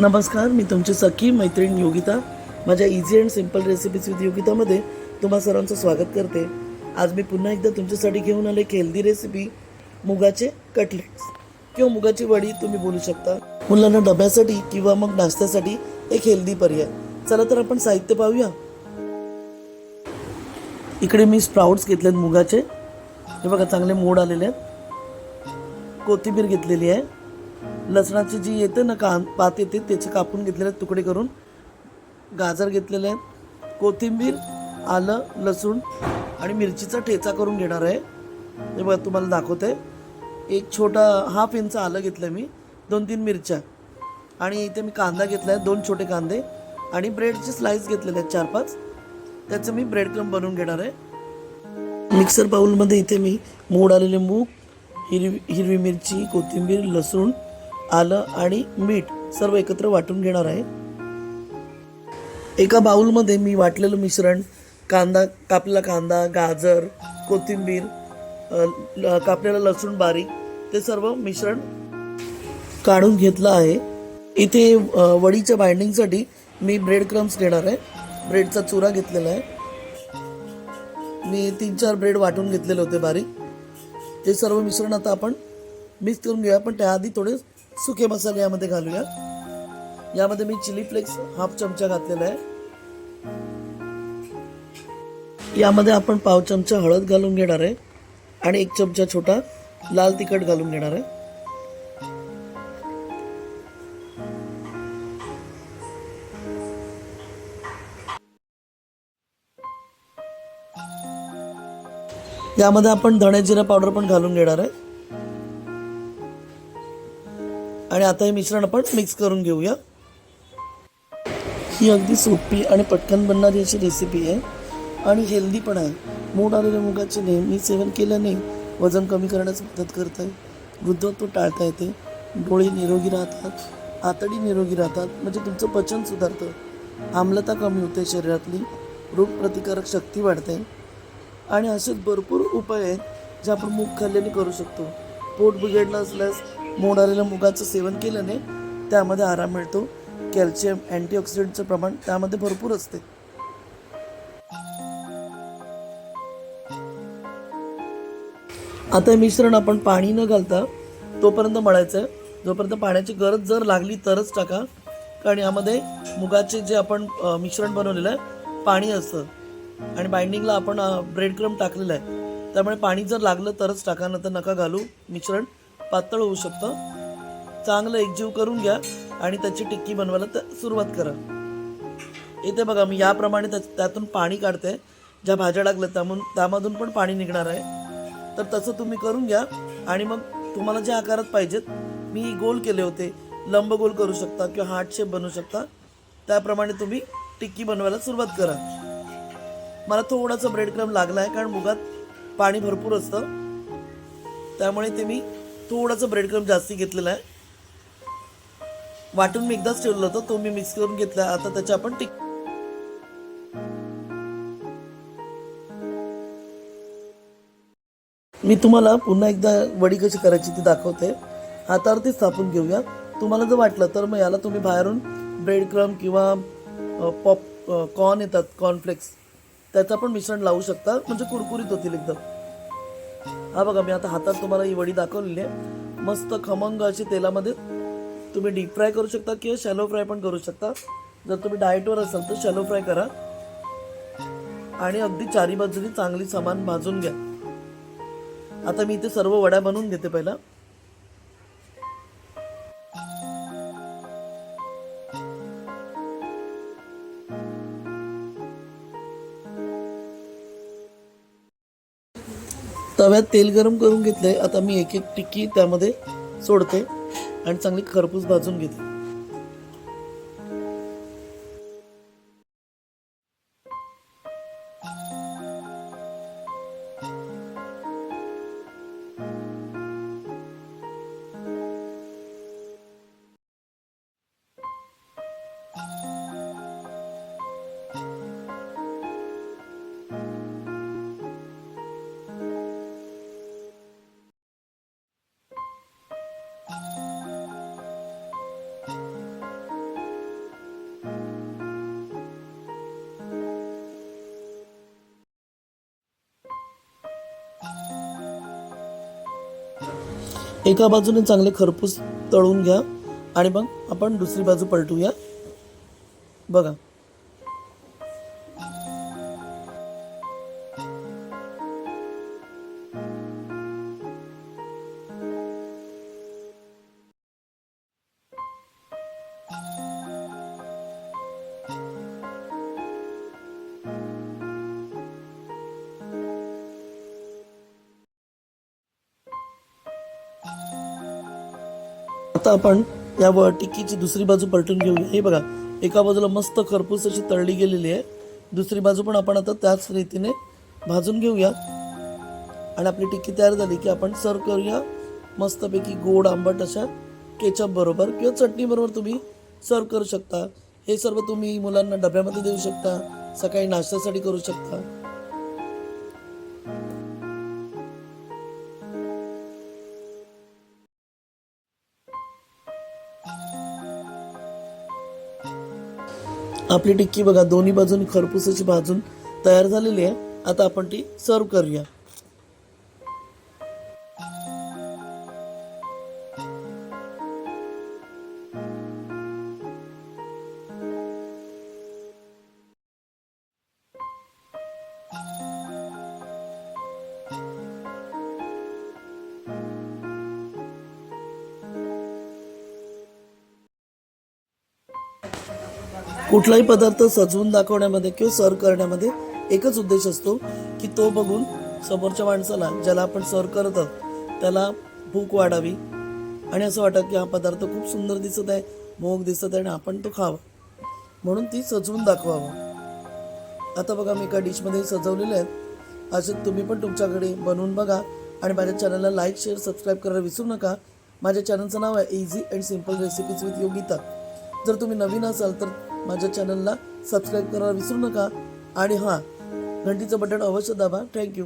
नमस्कार मी तुमची सखी मैत्रीण योगिता. माझ्या easy and simple recipes with योगितामध्ये तुम्हा सर्वांचं स्वागत करते. आज मी पुन्हा एकदा तुमच्यासाठी घेऊन आले एक हेल्दी रेसिपी मुगाचे कटलेट्स किंवा मुगाची वडी तुम्ही बोलू शकता. मुलांना डब्यासाठी किंवा मग नाश्त्यासाठी एक हेल्दी पर्याय. चला तर आपण साहित्य पाहूया. इकडे मी स्प्राउट्स घेतलेत मुगाचे. हे बघा चांगले मोड आलेले आहेत. कोथिंबीर घेतलेली आहे. लसणाची जी येते ना कान पात येते त्याचे कापून घेतलेले आहेत तुकडे करून. गाजर घेतलेले आहेत. कोथिंबीर आलं लसूण आणि मिरचीचा ठेचा करून घेणार आहे. हे बघा तुम्हाला दाखवते. एक छोटा हाफ इंच आलं घेतलं मी. दोन तीन मिरच्या. आणि इथे मी कांदा घेतला आहे दोन छोटे कांदे. आणि ब्रेडचे स्लाइस घेतलेले आहेत चार पाच त्याचं मी ब्रेड क्रम बनवून घेणार आहे. मिक्सर बाउलमध्ये इथे मी मोड आलेले मूग हिरवी हिरवी मिरची कोथिंबीर लसूण आलं आणि मीठ सर्व एकत्र वाटून घेणार आहे. एका बाऊलमध्ये मी वाटलेलं मिश्रण कांदा कापलेला कांदा गाजर कोथिंबीर कापलेलं लसूण बारीक ते सर्व मिश्रण काढून घेतलं आहे. इथे वडीच्या बाइंडिंगसाठी मी ब्रेड क्रम्स घेणार आहे. ब्रेडचा चुरा घेतलेला आहे. मी तीन चार ब्रेड वाटून घेतलेले होते बारीक. ते सर्व मिश्रण आता आपण मिक्स करून घेऊया पण त्याआधी थोडे सुके मसाले यामध्ये घालूया यामध्ये मी चिली फ्लेक्स हाफ चमचा घातलेला आहे. यामध्ये आपण पाव चमचा हळद घालून घेणार आहे आणि एक चमचा छोटा लाल तिखट घालून घेणार आहे. यामध्ये आपण धणे जिरा पावडर पण घालून घेणार आहे. आणि आता हे मिश्रण आपण मिक्स करून घेऊया. ही अगदी सोपी आणि पटकन बनणारी अशी रेसिपी आहे. आणि हेल्दी पण आहे. मूड आलेल्या मुगाचे नेहमी सेवन केल्याने वजन कमी करण्यास मदत करत आहे. वृद्धत्व टाळता येते. डोळे निरोगी राहतात. आतडी निरोगी राहतात. म्हणजे तुमचं पचन सुधारतं. आम्लता कमी होते शरीरातली. रोगप्रतिकारक शक्ती वाढते. आणि असेच भरपूर उपाय आहेत जे आपण मूग खाल्ल्याने करू शकतो. पोट बिघडलं असल्यास मोड मुगाचं सेवन केल्याने त्यामध्ये आराम मिळतो. कॅल्शियम अँटीऑक्सिडंटचं प्रमाण त्यामध्ये भरपूर असते. आता हे मिश्रण आपण पाणी न घालता तोपर्यंत मळायचं. आहे जोपर्यंत पाण्याची गरज जर लागली तरच टाका. कारण यामध्ये मुगाचे जे आपण मिश्रण बनवलेलं आहे पाणी असतं. आणि बाइंडिंगला आपण ब्रेड क्रम टाकलेलं आहे. त्यामुळे पाणी जर लागलं तरच टाका नंतर नका घालू मिश्रण. पातळ होऊ शकतं. चांगलं एकजीव करून घ्या आणि त्याची टिक्की बनवायला तर सुरुवात करा. इथे बघा मी याप्रमाणे त्या- त्यातून पाणी काढते. ज्या भाज्या लागल्या त्यामधून त्यामधून पण पाणी निघणार आहे. तर तसं तुम्ही करून घ्या आणि मग तुम्हाला ज्या आकारात पाहिजेत मी गोल केले होते. लंब गोल करू शकता किंवा हार्ट शेप बनवू शकता. त्याप्रमाणे तुम्ही टिक्की बनवायला सुरुवात करा. मला थोडासा ब्रेड क्रम लागला आहे कारण मुगात पाणी भरपूर असतं. त्यामुळे ते मी थोडासा ब्रेड क्रम जास्ती घेतलेला आहे. वाटून मी एकदाच ठेवलं होतं तो मी मिक्स करून घेतला. आता त्याच्या आपण टिक मी तुम्हाला पुन्हा एकदा वडी कशी करायची ती दाखवते. हातावरती स्थापून घेऊया. तुम्हाला जर वाटलं तर मग याला तुम्ही बाहेरून ब्रेड क्रम किंवा पॉप कॉर्न येतात कॉर्नफ्लेक्स त्याचं पण मिश्रण लावू शकता. म्हणजे कुरकुरीत होतील एकदम. हा बघा मी आता हातात तुम्हाला ही वडी दाखवलेली आहे. मस्त खमंग अशी तेलामध्ये तुम्ही डीप फ्राय करू शकता किंवा शॅलो फ्राय पण करू शकता. जर तुम्ही डाएटवर असाल तर शॅलो फ्राय करा. आणि अगदी चारी बाजूनी चांगली समान भाजून घ्या. आता मी इथे सर्व वड्या बनवून घेते पहिला. तव्यात तेल गरम करून घेतलंय. आता मी एक एक टिक्की त्यामध्ये सोडते आणि चांगली खरपूस भाजून घेते. एका बाजूने चांगले खरपूस तळून घ्या आणि मग आपण दुसरी बाजू पलटूया. बघा. आता आपण या व टिक्कीची दुसरी बाजू पलटून घेऊया. हे बघा एका बाजूला मस्त खरपूस अशी तळली गेलेली आहे. दुसरी बाजू पण आपण आता त्याच रीतीने भाजून घेऊया. आणि आपली टिक्की तयार झाली की आपण सर्व करूया. मस्तपैकी गोड आंबट अशा केचप बरोबर किंवा चटणी बरोबर तुम्ही सर्व करू शकता. हे सर्व तुम्ही मुलांना डब्यामध्ये देऊ शकता. सकाळी नाश्त्यासाठी करू शकता. आपली टिक्की बघा दोन्ही बाजून खरपुसाची भाजून तयार झालेली आहे. आता आपण ती सर्व करूया. कुठलाही पदार्थ सजवून दाखवण्यामध्ये किंवा सर्व करण्यामध्ये एकच उद्देश असतो की तो बघून समोरच्या माणसाला ज्याला आपण सर्व करत आहोत त्याला भूक वाढावी. आणि असं वाटत की हा पदार्थ खूप सुंदर दिसत आहे मोग दिसत आहे आणि आपण तो खावा. म्हणून ती सजवून दाखवावं. आता बघा मी एका डिशमध्ये सजवलेले आहेत. असे तुम्ही पण तुमच्याकडे बनवून बघा आणि माझ्या चॅनलला लाईक शेअर सबस्क्राईब करायला विसरू नका. माझ्या चॅनलचं नाव आहे easy and simple recipes with Yogita जर तुम्ही नवीन असाल तर माझ्या चॅनलला सबस्क्राईब करायला विसरू नका. आणि हां घंटीचं बटन अवश्य दाबा. थँक्यू